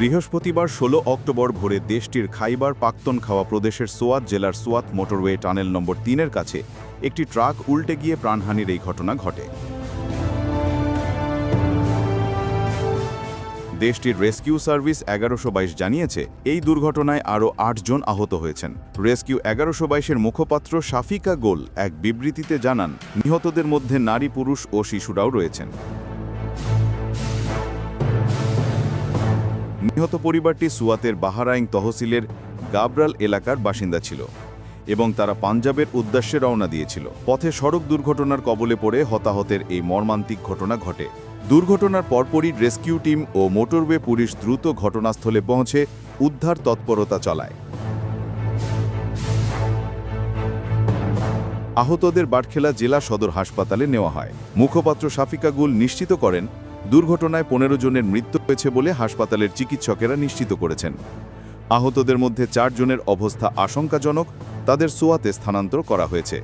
বৃহস্পতিবার ১৬ অক্টোবর ভোরে দেশটির খাইবার পাক্তনখাওয়া প্রদেশের সোয়াত জেলার সোয়াত মোটরওয়ে টানেল নম্বর তিনের কাছে একটি ট্রাক উল্টে গিয়ে প্রাণহানির এই ঘটনা ঘটে। দেশটির রেস্কিউ সার্ভিস এগারোশো জানিয়েছে, এই দুর্ঘটনায় আরও আটজন আহত হয়েছেন। রেস্কিউ এগারোশো বাইশের মুখপাত্র শাফিকা গোল এক বিবৃতিতে জানান, নিহতদের মধ্যে নারী পুরুষ ও শিশুরাও রয়েছেন। নিহত পরিবারটি সুয়াতের বাহারাইং তহসিলের গাবরাল এলাকার বাসিন্দা ছিল এবং তারা পাঞ্জাবের উদ্দেশ্যে রওনা দিয়েছিল। পথে সড়ক দুর্ঘটনার কবলে পড়ে হতাহতের এই মর্মান্তিক ঘটনা ঘটে। দুর্ঘটনার পরপরই রেস্কিউ টিম ও মোটরওয়ে পুলিশ দ্রুত ঘটনাস্থলে পৌঁছে উদ্ধার তৎপরতা চালায়। আহতদের বাটখেলা জেলা সদর হাসপাতালে নেওয়া হয়। মুখপাত্র শাফিকা গুল নিশ্চিত করেন দুর্ঘটনায় পনেরো জনের মৃত্যু হয়েছে বলে হাসপাতালের চিকিৎসকেরা নিশ্চিত করেছেন। আহতদের মধ্যে চারজনের অবস্থা আশঙ্কাজনক, তাদের সোয়াতে স্থানান্তর করা হয়েছে।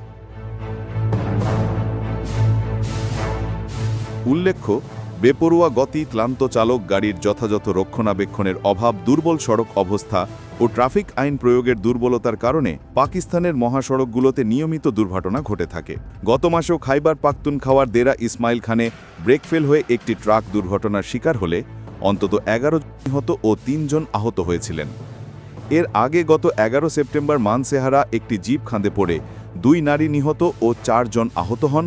উল্লেখ্য বেপরোয়া গতি, ক্লান্ত চালক, গাড়ির যথাযথ রক্ষণাবেক্ষণের অভাব, দুর্বল সড়ক অবস্থা ও ট্রাফিক আইন প্রয়োগের দুর্বলতার কারণে পাকিস্তানের মহাসড়কগুলোতে নিয়মিত দুর্ঘটনা ঘটে থাকে। গত মাসেও খাইবার পাখতুন খাওয়ার দেরা ইসমাইল খানে ব্রেক ফেল হয়ে একটি ট্রাক দুর্ঘটনার শিকার হলে অন্তত এগারো নিহত ও তিনজন আহত হয়েছিলেন। এর আগে গত এগারো সেপ্টেম্বর মানসেহারা একটি জিপ খাঁদে পড়ে দুই নারী নিহত ও চারজন আহত হন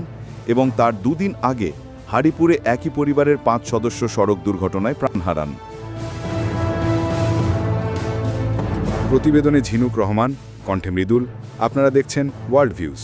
এবং তার দুদিন আগে হারিপুরে একই পরিবারের পাঁচ সদস্য সড়ক দুর্ঘটনায় প্রাণ হারান। প্রতিবেদনে ঝিনুক রহমান, কণ্ঠে মৃদুল, আপনারা দেখছেন ওয়ার্ল্ড ভিউজ।